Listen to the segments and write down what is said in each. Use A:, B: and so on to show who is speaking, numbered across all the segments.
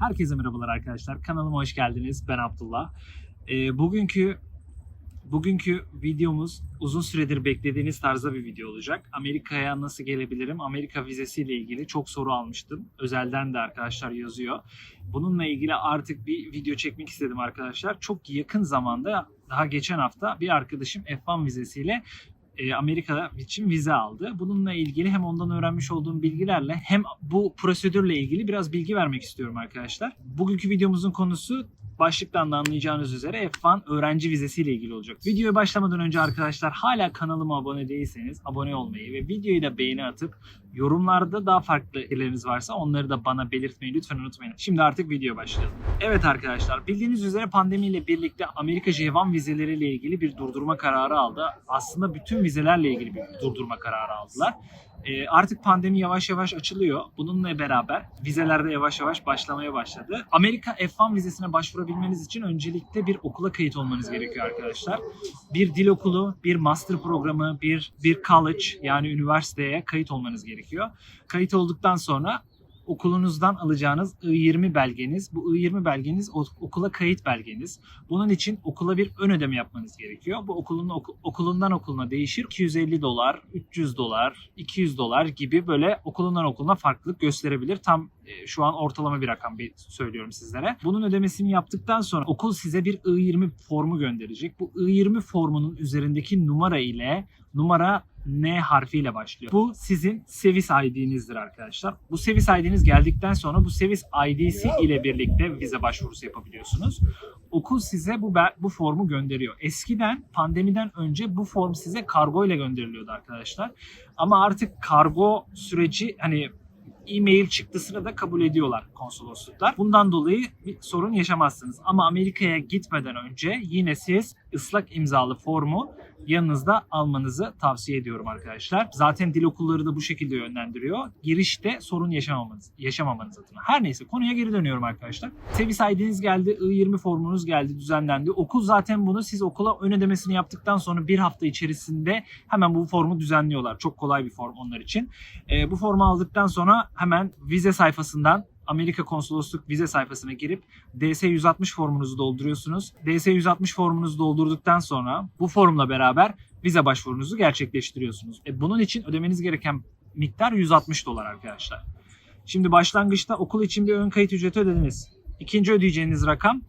A: Herkese merhabalar arkadaşlar. Kanalıma hoş geldiniz. Ben Abdullah. Ee, bugünkü bugünkü videomuz uzun süredir beklediğiniz tarzda bir video olacak. Amerika'ya nasıl gelebilirim? Amerika vizesiyle ilgili çok soru almıştım. Özelden de arkadaşlar yazıyor. Bununla ilgili artık bir video çekmek istedim arkadaşlar. Çok yakın zamanda daha geçen hafta bir arkadaşım F1 vizesiyle e, Amerika için vize aldı. Bununla ilgili hem ondan öğrenmiş olduğum bilgilerle hem bu prosedürle ilgili biraz bilgi vermek istiyorum arkadaşlar. Bugünkü videomuzun konusu başlıktan da anlayacağınız üzere F1 öğrenci vizesiyle ilgili olacak. Videoya başlamadan önce arkadaşlar hala kanalıma abone değilseniz abone olmayı ve videoyu da beğeni atıp yorumlarda daha farklı fikirleriniz varsa onları da bana belirtmeyi lütfen unutmayın. Şimdi artık videoya başlayalım. Evet arkadaşlar bildiğiniz üzere pandemiyle birlikte Amerika J1 vizeleriyle ilgili bir durdurma kararı aldı. Aslında bütün vizelerle ilgili bir durdurma kararı aldılar. Ee, artık pandemi yavaş yavaş açılıyor. Bununla beraber vizeler de yavaş yavaş başlamaya başladı. Amerika F1 vizesine başvurabilmeniz için öncelikle bir okula kayıt olmanız gerekiyor arkadaşlar. Bir dil okulu, bir master programı, bir bir college yani üniversiteye kayıt olmanız gerekiyor. Kayıt olduktan sonra okulunuzdan alacağınız I-20 belgeniz, bu I-20 belgeniz ok- okula kayıt belgeniz. Bunun için okula bir ön ödeme yapmanız gerekiyor. Bu okulun oku- okulundan okuluna değişir. 250 dolar, 300 dolar, 200 dolar gibi böyle okulundan okuluna farklılık gösterebilir. Tam e, şu an ortalama bir rakam bir söylüyorum sizlere. Bunun ödemesini yaptıktan sonra okul size bir I-20 formu gönderecek. Bu I-20 formunun üzerindeki numara ile numara N harfiyle başlıyor. Bu sizin Sevis ID'nizdir arkadaşlar. Bu Sevis ID'niz geldikten sonra bu Sevis ID'si ile birlikte vize başvurusu yapabiliyorsunuz. Okul size bu bu formu gönderiyor. Eskiden pandemiden önce bu form size kargo ile gönderiliyordu arkadaşlar. Ama artık kargo süreci hani e-mail çıktısını da kabul ediyorlar konsolosluklar. Bundan dolayı bir sorun yaşamazsınız. Ama Amerika'ya gitmeden önce yine siz ıslak imzalı formu yanınızda almanızı tavsiye ediyorum arkadaşlar. Zaten dil okulları da bu şekilde yönlendiriyor. Girişte sorun yaşamamanız, yaşamamanız adına. Her neyse konuya geri dönüyorum arkadaşlar. Sevis ID'niz geldi, I-20 formunuz geldi, düzenlendi. Okul zaten bunu siz okula ön ödemesini yaptıktan sonra bir hafta içerisinde hemen bu formu düzenliyorlar. Çok kolay bir form onlar için. Ee, bu formu aldıktan sonra hemen vize sayfasından Amerika Konsolosluk vize sayfasına girip DS-160 formunuzu dolduruyorsunuz. DS-160 formunuzu doldurduktan sonra bu formla beraber vize başvurunuzu gerçekleştiriyorsunuz. E, bunun için ödemeniz gereken miktar 160 dolar arkadaşlar. Şimdi başlangıçta okul için bir ön kayıt ücreti ödediniz. İkinci ödeyeceğiniz rakam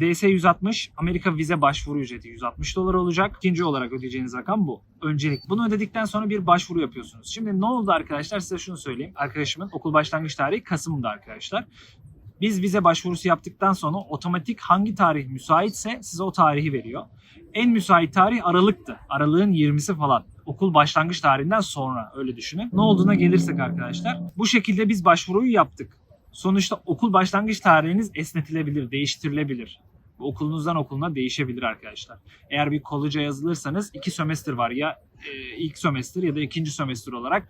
A: DS 160 Amerika vize başvuru ücreti 160 dolar olacak. İkinci olarak ödeyeceğiniz rakam bu. Öncelik. Bunu ödedikten sonra bir başvuru yapıyorsunuz. Şimdi ne oldu arkadaşlar? Size şunu söyleyeyim. Arkadaşımın okul başlangıç tarihi Kasım'da arkadaşlar. Biz vize başvurusu yaptıktan sonra otomatik hangi tarih müsaitse size o tarihi veriyor. En müsait tarih Aralık'tı. Aralığın 20'si falan. Okul başlangıç tarihinden sonra öyle düşünün. Ne olduğuna gelirsek arkadaşlar. Bu şekilde biz başvuruyu yaptık. Sonuçta okul başlangıç tarihiniz esnetilebilir, değiştirilebilir. Okulunuzdan okuluna değişebilir arkadaşlar. Eğer bir college'a yazılırsanız iki sömestr var ya e, ilk sömestr ya da ikinci sömestr olarak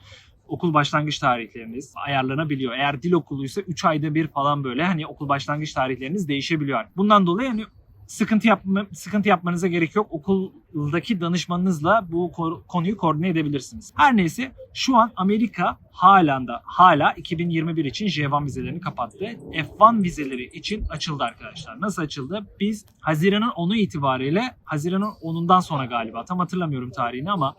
A: okul başlangıç tarihleriniz ayarlanabiliyor. Eğer dil okuluysa 3 ayda bir falan böyle hani okul başlangıç tarihleriniz değişebiliyor. Bundan dolayı hani sıkıntı yapma, sıkıntı yapmanıza gerek yok. Okuldaki danışmanınızla bu ko- konuyu koordine edebilirsiniz. Her neyse şu an Amerika halen da hala 2021 için J1 vizelerini kapattı. F1 vizeleri için açıldı arkadaşlar. Nasıl açıldı? Biz Haziran'ın 10'u itibariyle Haziran'ın 10'undan sonra galiba tam hatırlamıyorum tarihini ama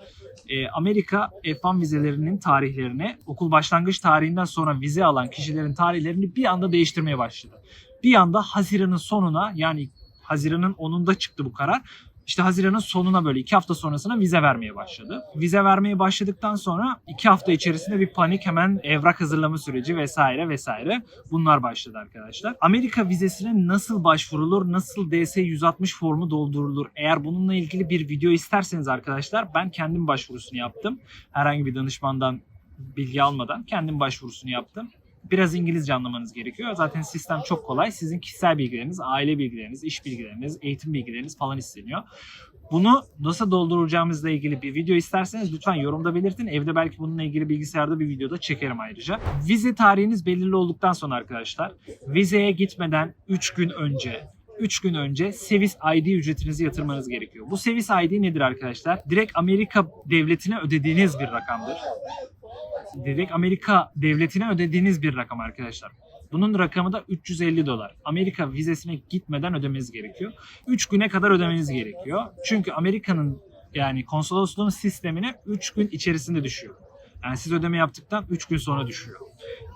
A: e, Amerika F1 vizelerinin tarihlerini okul başlangıç tarihinden sonra vize alan kişilerin tarihlerini bir anda değiştirmeye başladı. Bir anda Haziran'ın sonuna yani Haziran'ın 10'unda çıktı bu karar. İşte Haziran'ın sonuna böyle iki hafta sonrasına vize vermeye başladı. Vize vermeye başladıktan sonra iki hafta içerisinde bir panik hemen evrak hazırlama süreci vesaire vesaire bunlar başladı arkadaşlar. Amerika vizesine nasıl başvurulur, nasıl DS-160 formu doldurulur? Eğer bununla ilgili bir video isterseniz arkadaşlar ben kendim başvurusunu yaptım. Herhangi bir danışmandan bilgi almadan kendim başvurusunu yaptım biraz İngilizce anlamanız gerekiyor. Zaten sistem çok kolay. Sizin kişisel bilgileriniz, aile bilgileriniz, iş bilgileriniz, eğitim bilgileriniz falan isteniyor. Bunu nasıl dolduracağımızla ilgili bir video isterseniz lütfen yorumda belirtin. Evde belki bununla ilgili bilgisayarda bir videoda çekerim ayrıca. Vize tarihiniz belirli olduktan sonra arkadaşlar vizeye gitmeden 3 gün önce 3 gün önce Sevis ID ücretinizi yatırmanız gerekiyor. Bu Sevis ID nedir arkadaşlar? Direkt Amerika devletine ödediğiniz bir rakamdır direkt Amerika devletine ödediğiniz bir rakam arkadaşlar. Bunun rakamı da 350 dolar. Amerika vizesine gitmeden ödemeniz gerekiyor. 3 güne kadar ödemeniz gerekiyor. Çünkü Amerika'nın yani konsolosluğun sistemine 3 gün içerisinde düşüyor. Yani siz ödeme yaptıktan 3 gün sonra düşüyor.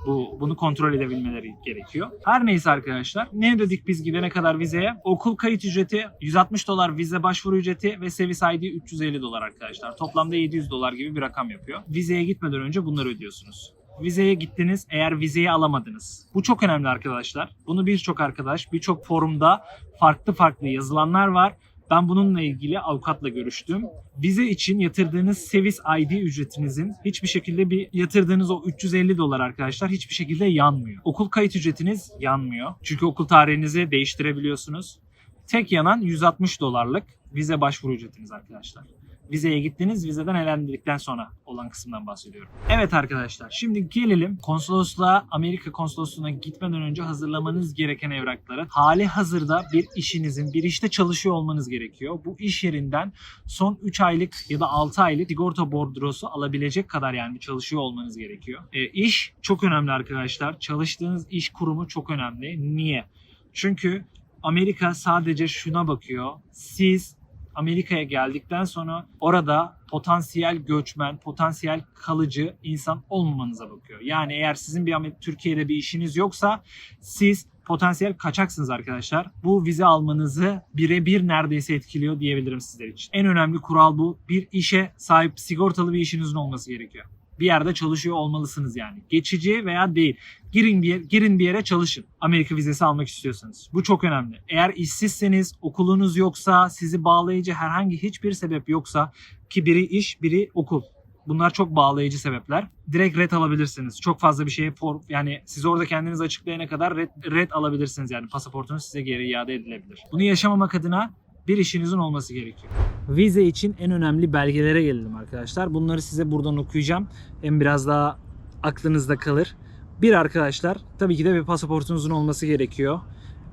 A: Bu bunu kontrol edebilmeleri gerekiyor. Her neyse arkadaşlar. Ne ödedik biz gidene kadar vizeye? Okul kayıt ücreti 160 dolar vize başvuru ücreti ve Sevis ID 350 dolar arkadaşlar. Toplamda 700 dolar gibi bir rakam yapıyor. Vizeye gitmeden önce bunları ödüyorsunuz. Vizeye gittiniz eğer vizeyi alamadınız. Bu çok önemli arkadaşlar. Bunu birçok arkadaş, birçok forumda farklı farklı yazılanlar var. Ben bununla ilgili avukatla görüştüm. Vize için yatırdığınız Sevis ID ücretinizin hiçbir şekilde bir yatırdığınız o 350 dolar arkadaşlar hiçbir şekilde yanmıyor. Okul kayıt ücretiniz yanmıyor. Çünkü okul tarihinizi değiştirebiliyorsunuz. Tek yanan 160 dolarlık vize başvuru ücretiniz arkadaşlar. Vizeye gittiniz, vizeden elendikten sonra olan kısımdan bahsediyorum. Evet arkadaşlar, şimdi gelelim konsolosluğa, Amerika konsolosluğuna gitmeden önce hazırlamanız gereken evraklara. Hali hazırda bir işinizin, bir işte çalışıyor olmanız gerekiyor. Bu iş yerinden son 3 aylık ya da 6 aylık sigorta bordrosu alabilecek kadar yani çalışıyor olmanız gerekiyor. E, iş çok önemli arkadaşlar. Çalıştığınız iş kurumu çok önemli. Niye? Çünkü Amerika sadece şuna bakıyor. Siz Amerika'ya geldikten sonra orada potansiyel göçmen, potansiyel kalıcı insan olmamanıza bakıyor. Yani eğer sizin bir Türkiye'de bir işiniz yoksa siz potansiyel kaçaksınız arkadaşlar. Bu vize almanızı birebir neredeyse etkiliyor diyebilirim sizler için. En önemli kural bu. Bir işe sahip sigortalı bir işinizin olması gerekiyor. Bir yerde çalışıyor olmalısınız yani. Geçici veya değil. Girin bir, yer- girin bir yere çalışın. Amerika vizesi almak istiyorsanız. Bu çok önemli. Eğer işsizseniz, okulunuz yoksa, sizi bağlayıcı herhangi hiçbir sebep yoksa ki biri iş, biri okul. Bunlar çok bağlayıcı sebepler. Direkt red alabilirsiniz. Çok fazla bir şeye for, yani siz orada kendiniz açıklayana kadar red, red alabilirsiniz. Yani pasaportunuz size geri iade edilebilir. Bunu yaşamamak adına bir işinizin olması gerekiyor. Vize için en önemli belgelere gelelim arkadaşlar. Bunları size buradan okuyacağım. Hem biraz daha aklınızda kalır. Bir arkadaşlar tabii ki de bir pasaportunuzun olması gerekiyor.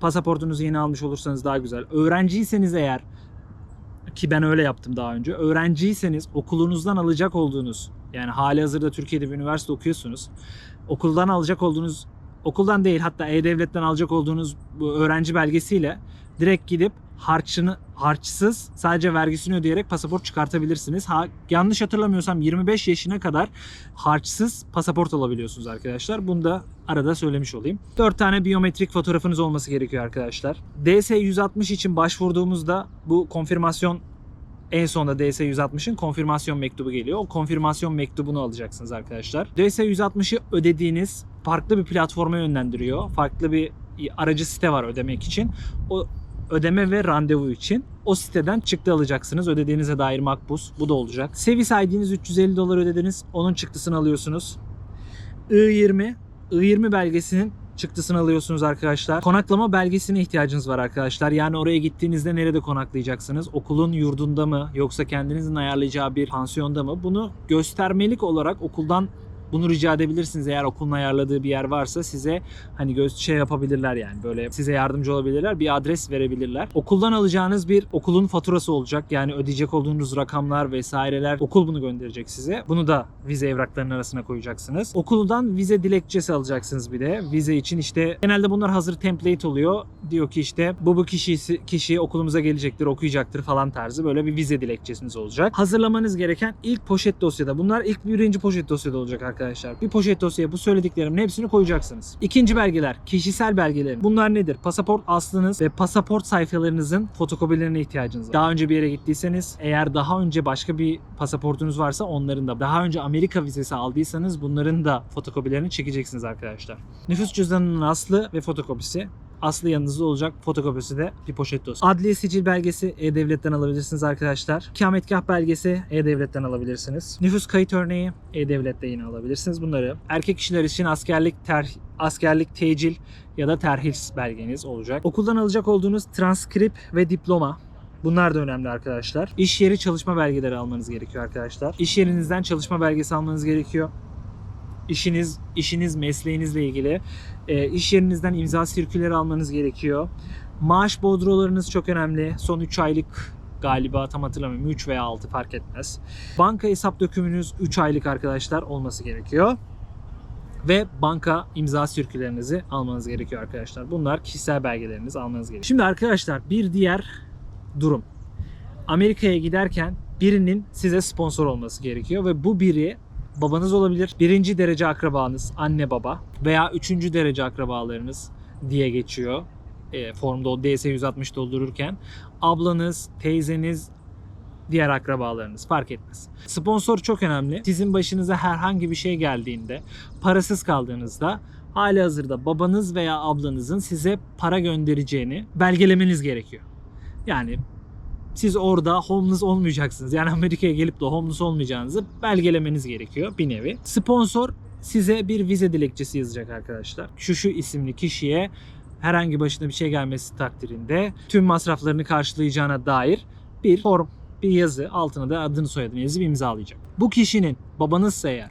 A: Pasaportunuzu yeni almış olursanız daha güzel. Öğrenciyseniz eğer ki ben öyle yaptım daha önce. Öğrenciyseniz okulunuzdan alacak olduğunuz yani hali hazırda Türkiye'de bir üniversite okuyorsunuz. Okuldan alacak olduğunuz okuldan değil hatta E-Devlet'ten alacak olduğunuz bu öğrenci belgesiyle direkt gidip harçını harçsız sadece vergisini ödeyerek pasaport çıkartabilirsiniz. Ha, yanlış hatırlamıyorsam 25 yaşına kadar harçsız pasaport alabiliyorsunuz arkadaşlar. Bunu da arada söylemiş olayım. 4 tane biyometrik fotoğrafınız olması gerekiyor arkadaşlar. DS 160 için başvurduğumuzda bu konfirmasyon en sonunda DS 160'ın konfirmasyon mektubu geliyor. O konfirmasyon mektubunu alacaksınız arkadaşlar. DS 160'ı ödediğiniz farklı bir platforma yönlendiriyor. Farklı bir aracı site var ödemek için. O ödeme ve randevu için o siteden çıktı alacaksınız. Ödediğinize dair makbuz. Bu da olacak. Sevis ID'niz 350 dolar ödediniz. Onun çıktısını alıyorsunuz. I20 I20 belgesinin çıktısını alıyorsunuz arkadaşlar. Konaklama belgesine ihtiyacınız var arkadaşlar. Yani oraya gittiğinizde nerede konaklayacaksınız? Okulun yurdunda mı yoksa kendinizin ayarlayacağı bir pansiyonda mı? Bunu göstermelik olarak okuldan bunu rica edebilirsiniz eğer okulun ayarladığı bir yer varsa size hani göz şey yapabilirler yani böyle size yardımcı olabilirler bir adres verebilirler. Okuldan alacağınız bir okulun faturası olacak yani ödeyecek olduğunuz rakamlar vesaireler okul bunu gönderecek size. Bunu da vize evraklarının arasına koyacaksınız. Okuldan vize dilekçesi alacaksınız bir de. Vize için işte genelde bunlar hazır template oluyor. Diyor ki işte bu bu kişisi kişi okulumuza gelecektir, okuyacaktır falan tarzı böyle bir vize dilekçesiniz olacak. Hazırlamanız gereken ilk poşet dosyada. Bunlar ilk birinci poşet dosyada olacak arkadaşlar. Bir poşet dosyaya bu söylediklerimin hepsini koyacaksınız. İkinci belgeler, kişisel belgeler. Bunlar nedir? Pasaport aslınız ve pasaport sayfalarınızın fotokopilerine ihtiyacınız var. Daha önce bir yere gittiyseniz, eğer daha önce başka bir pasaportunuz varsa onların da, daha önce Amerika vizesi aldıysanız bunların da fotokopilerini çekeceksiniz arkadaşlar. Nüfus cüzdanının aslı ve fotokopisi. Aslı yanınızda olacak. Fotokopisi de bir poşet dosya. Adliye sicil belgesi E-Devlet'ten alabilirsiniz arkadaşlar. İkametgah belgesi E-Devlet'ten alabilirsiniz. Nüfus kayıt örneği E-Devlet'te yine alabilirsiniz bunları. Erkek kişiler için askerlik ter askerlik tecil ya da terhil belgeniz olacak. Okuldan alacak olduğunuz transkrip ve diploma Bunlar da önemli arkadaşlar. İş yeri çalışma belgeleri almanız gerekiyor arkadaşlar. İş yerinizden çalışma belgesi almanız gerekiyor. İşiniz, işiniz mesleğinizle ilgili e, iş yerinizden imza sirküleri almanız gerekiyor. Maaş bodrolarınız çok önemli. Son 3 aylık galiba tam hatırlamıyorum 3 veya 6 fark etmez. Banka hesap dökümünüz 3 aylık arkadaşlar olması gerekiyor. ve banka imza sürkülerinizi almanız gerekiyor arkadaşlar. Bunlar kişisel belgelerinizi almanız gerekiyor. Şimdi arkadaşlar bir diğer durum. Amerika'ya giderken birinin size sponsor olması gerekiyor ve bu biri babanız olabilir, birinci derece akrabanız, anne baba veya üçüncü derece akrabalarınız diye geçiyor e, formda o DS 160 doldururken. Ablanız, teyzeniz, diğer akrabalarınız fark etmez. Sponsor çok önemli. Sizin başınıza herhangi bir şey geldiğinde, parasız kaldığınızda hali hazırda babanız veya ablanızın size para göndereceğini belgelemeniz gerekiyor. Yani siz orada homeless olmayacaksınız. Yani Amerika'ya gelip de homeless olmayacağınızı belgelemeniz gerekiyor bir nevi. Sponsor size bir vize dilekçesi yazacak arkadaşlar. Şu şu isimli kişiye herhangi başına bir şey gelmesi takdirinde tüm masraflarını karşılayacağına dair bir form, bir yazı altına da adını soyadını yazıp imzalayacak. Bu kişinin babanızsa eğer,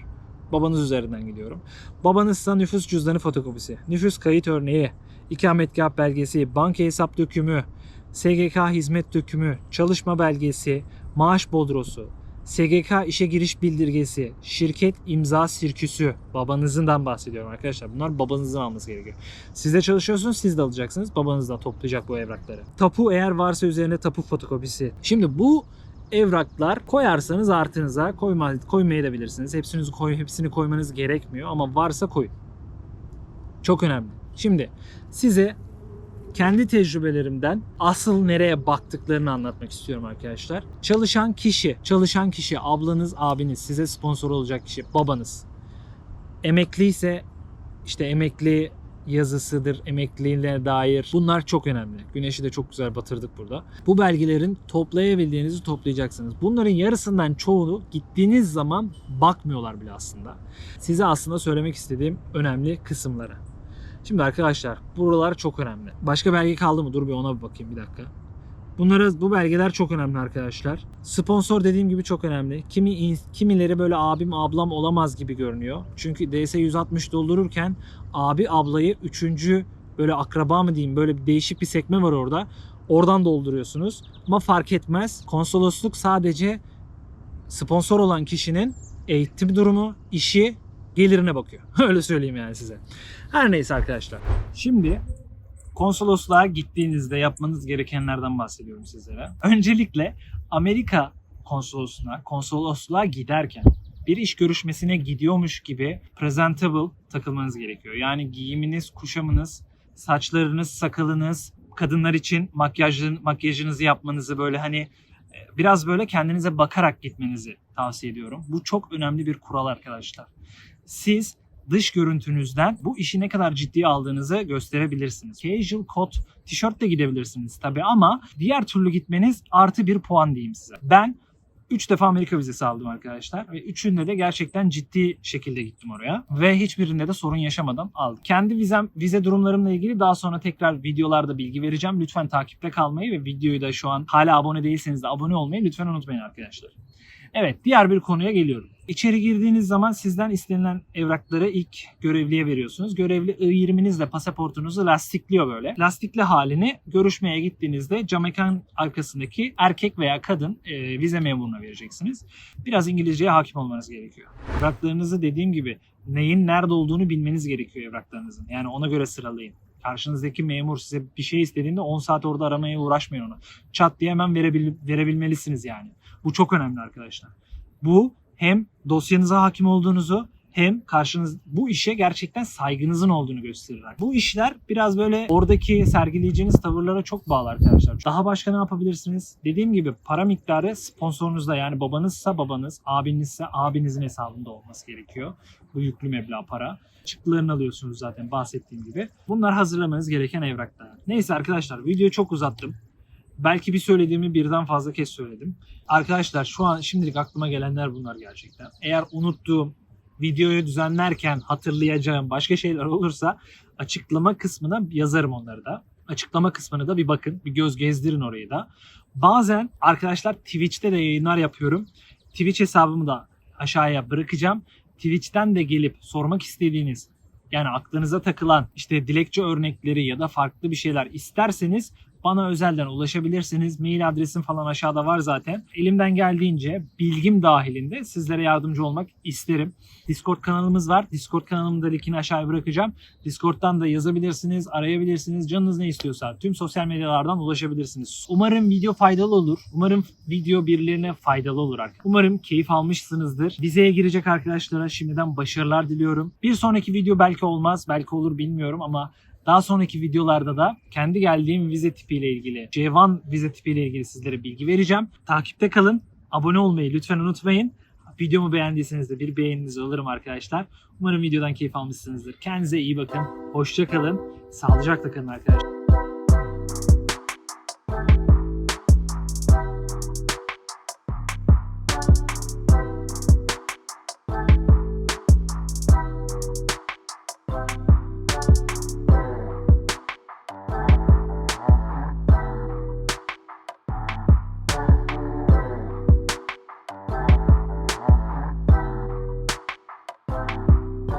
A: babanız üzerinden gidiyorum. Babanızsa nüfus cüzdanı fotokopisi, nüfus kayıt örneği, ikametgah belgesi, banka hesap dökümü, SGK hizmet dökümü, çalışma belgesi, maaş bodrosu, SGK işe giriş bildirgesi, şirket imza sirküsü, babanızından bahsediyorum arkadaşlar. Bunlar babanızın alması gerekiyor. Siz de çalışıyorsunuz, siz de alacaksınız. Babanız da toplayacak bu evrakları. Tapu eğer varsa üzerine tapu fotokopisi. Şimdi bu evraklar koyarsanız artınıza koyma, koymayabilirsiniz. Hepsini, koy, hepsini koymanız gerekmiyor ama varsa koyun. Çok önemli. Şimdi size kendi tecrübelerimden asıl nereye baktıklarını anlatmak istiyorum arkadaşlar. Çalışan kişi, çalışan kişi, ablanız, abiniz, size sponsor olacak kişi, babanız. Emekli ise işte emekli yazısıdır, emekliliğine dair. Bunlar çok önemli. Güneşi de çok güzel batırdık burada. Bu belgelerin toplayabildiğinizi toplayacaksınız. Bunların yarısından çoğunu gittiğiniz zaman bakmıyorlar bile aslında. Size aslında söylemek istediğim önemli kısımları. Şimdi arkadaşlar buralar çok önemli. Başka belge kaldı mı? Dur bir ona bir bakayım bir dakika. Bunları bu belgeler çok önemli arkadaşlar. Sponsor dediğim gibi çok önemli. Kimi kimileri böyle abim ablam olamaz gibi görünüyor. Çünkü DS 160 doldururken abi ablayı üçüncü böyle akraba mı diyeyim böyle değişik bir sekme var orada. Oradan dolduruyorsunuz. Ama fark etmez. Konsolosluk sadece sponsor olan kişinin eğitim durumu, işi, gelirine bakıyor. Öyle söyleyeyim yani size. Her neyse arkadaşlar. Şimdi konsolosluğa gittiğinizde yapmanız gerekenlerden bahsediyorum sizlere. Öncelikle Amerika konsolosluğuna, konsolosluğa giderken bir iş görüşmesine gidiyormuş gibi presentable takılmanız gerekiyor. Yani giyiminiz, kuşamınız, saçlarınız, sakalınız, kadınlar için makyajın, makyajınızı yapmanızı böyle hani e, biraz böyle kendinize bakarak gitmenizi tavsiye ediyorum. Bu çok önemli bir kural arkadaşlar. Siz dış görüntünüzden bu işi ne kadar ciddiye aldığınızı gösterebilirsiniz. Casual kot tişörtle gidebilirsiniz tabi ama diğer türlü gitmeniz artı bir puan diyeyim size. Ben 3 defa Amerika vizesi aldım arkadaşlar ve üçünde de gerçekten ciddi şekilde gittim oraya ve hiçbirinde de sorun yaşamadan aldım. Kendi vizem vize durumlarımla ilgili daha sonra tekrar videolarda bilgi vereceğim. Lütfen takipte kalmayı ve videoyu da şu an hala abone değilseniz de abone olmayı lütfen unutmayın arkadaşlar. Evet diğer bir konuya geliyorum. İçeri girdiğiniz zaman sizden istenilen evrakları ilk görevliye veriyorsunuz. Görevli I-20'nizle pasaportunuzu lastikliyor böyle. Lastikli halini görüşmeye gittiğinizde cam arkasındaki erkek veya kadın e, vize memuruna vereceksiniz. Biraz İngilizceye hakim olmanız gerekiyor. Evraklarınızı dediğim gibi neyin nerede olduğunu bilmeniz gerekiyor evraklarınızın. Yani ona göre sıralayın. Karşınızdaki memur size bir şey istediğinde 10 saat orada aramaya uğraşmayın onu. Çat diye hemen verebil verebilmelisiniz yani. Bu çok önemli arkadaşlar. Bu hem dosyanıza hakim olduğunuzu hem karşınız bu işe gerçekten saygınızın olduğunu gösterir. Bu işler biraz böyle oradaki sergileyeceğiniz tavırlara çok bağlı arkadaşlar. Daha başka ne yapabilirsiniz? Dediğim gibi para miktarı sponsorunuzda yani babanızsa babanız, abinizse abinizin hesabında olması gerekiyor. Bu yüklü meblağ para. Çıktılarını alıyorsunuz zaten bahsettiğim gibi. Bunlar hazırlamanız gereken evraklar. Neyse arkadaşlar videoyu çok uzattım. Belki bir söylediğimi birden fazla kez söyledim. Arkadaşlar şu an şimdilik aklıma gelenler bunlar gerçekten. Eğer unuttuğum, videoyu düzenlerken hatırlayacağım başka şeyler olursa açıklama kısmına yazarım onları da. Açıklama kısmını da bir bakın, bir göz gezdirin orayı da. Bazen arkadaşlar Twitch'te de yayınlar yapıyorum. Twitch hesabımı da aşağıya bırakacağım. Twitch'ten de gelip sormak istediğiniz yani aklınıza takılan işte dilekçe örnekleri ya da farklı bir şeyler isterseniz bana özelden ulaşabilirsiniz. Mail adresim falan aşağıda var zaten. Elimden geldiğince bilgim dahilinde sizlere yardımcı olmak isterim. Discord kanalımız var. Discord kanalımın da linkini aşağıya bırakacağım. Discord'dan da yazabilirsiniz, arayabilirsiniz. Canınız ne istiyorsa tüm sosyal medyalardan ulaşabilirsiniz. Umarım video faydalı olur. Umarım video birilerine faydalı olur. Umarım keyif almışsınızdır. Vizeye girecek arkadaşlara şimdiden başarılar diliyorum. Bir sonraki video belki olmaz, belki olur bilmiyorum ama daha sonraki videolarda da kendi geldiğim vize tipiyle ilgili, C1 vize tipiyle ilgili sizlere bilgi vereceğim. Takipte kalın. Abone olmayı lütfen unutmayın. Videomu beğendiyseniz de bir beğeninizi alırım arkadaşlar. Umarım videodan keyif almışsınızdır. Kendinize iyi bakın. Hoşça kalın. Sağlıcakla kalın arkadaşlar.